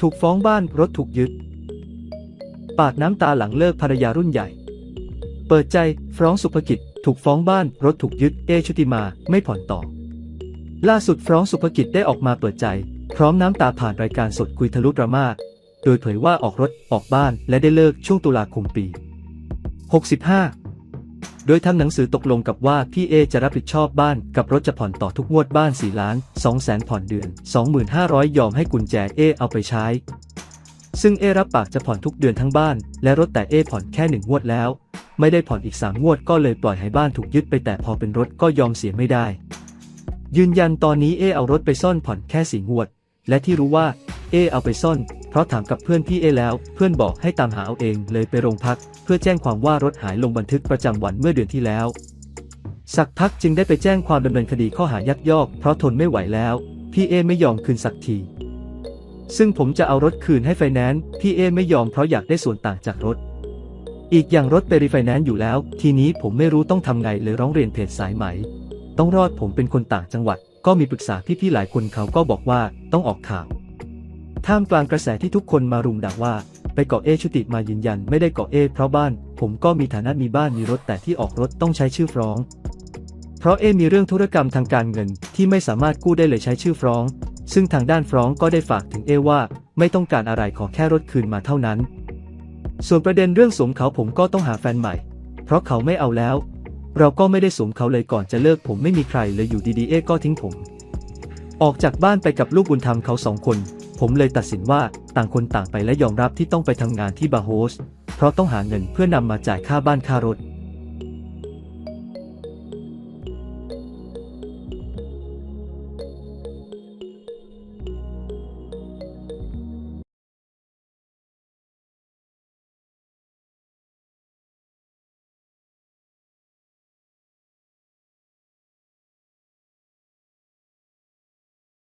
ถูกฟ้องบ้านรถถูกยึด ปาดน้ำตาหลังเลิกภรรยารุ่นใหญ่ เปิดใจฟ้องสุภกิจ ถูกฟ้องบ้านรถถูกยึด เอชุติมาไม่ผ่อนต่อ ล่าสุดฟ้องสุภกิจได้ออกมาเปิดใจ พร้อมน้ำตาผ่านรายการสดคุยทะลุดราม่าโดยเผยว่าออกรถออกบ้านและได้เลิกช่วงตุลาคมปี 65 โดยทำหนังสือตกลงกับว่าพี่เอจะรับผิดชอบบ้านกับรถจะผ่อนต่อทุกงวดบ้าน 4 ล้าน 2 แสนผ่อนเดือน 2500 ยอมให้กุญแจเอเอาไปใช้ ซึ่งเอรับปากจะผ่อนทุกเดือนทั้งบ้าน และรถแต่เอผ่อนแค่หนึ่งงวดแล้ว ไม่ได้ผ่อนอีก3งวดก็เลยปล่อยให้บ้านถูกยึดไปแต่พอเป็นรถก็ยอมเสียไม่ได้ ยืนยันตอนนี้เอเอารถไปซ่อนผ่อนแค่สี่งวด และที่รู้ว่าเอเอาไปซ่อน ราะถามกับเพื่อนพี่เอแล้ว เพื่อนบอกให้ตามหาเอาเองเลยไปโรงพัก เพื่อแจ้งความว่ารถหายลงบันทึกประจำวันเมื่อเดือนที่แล้ว สักพักจึงได้ไปแจ้งความดำเนินคดีข้อหายักยอก เพราะทนไม่ไหวแล้ว พี่เอไม่ยอมคืนสักที ซึ่งผมจะเอารถคืนให้ไฟแนนซ์พี่เอไม่ยอมเพราะอยากได้ส่วนต่างจากรถ อีกอย่างรถไปรีไฟแนนซ์อยู่แล้ว ทีนี้ผมไม่รู้ต้องทำไงเลยร้องเรียนเพจสายไหม ต้องรอดผมเป็นคนต่างจังหวัด ก็มีปรึกษาพี่ๆหลายคนเขาก็บอกว่าต้องออกข่าว ท่ามกลางกระแสที่ทุกคนมารุมด่าว่า ไปเกาะเอชุติมายืนยันไม่ได้เกาะเอเพราะบ้าน ผมก็มีฐานะมีบ้านมีรถแต่ที่ออกรถต้องใช้ชื่อฟ้อง เพราะเอมีเรื่องธุรกรรมทางการเงินที่ไม่สามารถกู้ได้เลยใช้ชื่อฟ้อง ซึ่งทางด้านฟ้องก็ได้ฝากถึงเอว่า ไม่ต้องการอะไรขอแค่รถคืนมาเท่านั้น ส่วนประเด็นเรื่องสวมเขาผมก็ต้องหาแฟนใหม่ เพราะเขาไม่เอาแล้ว เราก็ไม่ได้สวมเขาเลยก่อนจะเลิกผมไม่มีใครเลยอยู่ดีๆเอก็ทิ้งผม ออกจากบ้านไปกับลูกบุญธรรมเขาสองคน ผมเลยตัดสินว่าต่างคนต่างไปและยอมรับที่ต้องไปทำงานที่บาโฮส เพราะต้องหาเงินเพื่อนำมาจ่ายค่าบ้านค่ารถ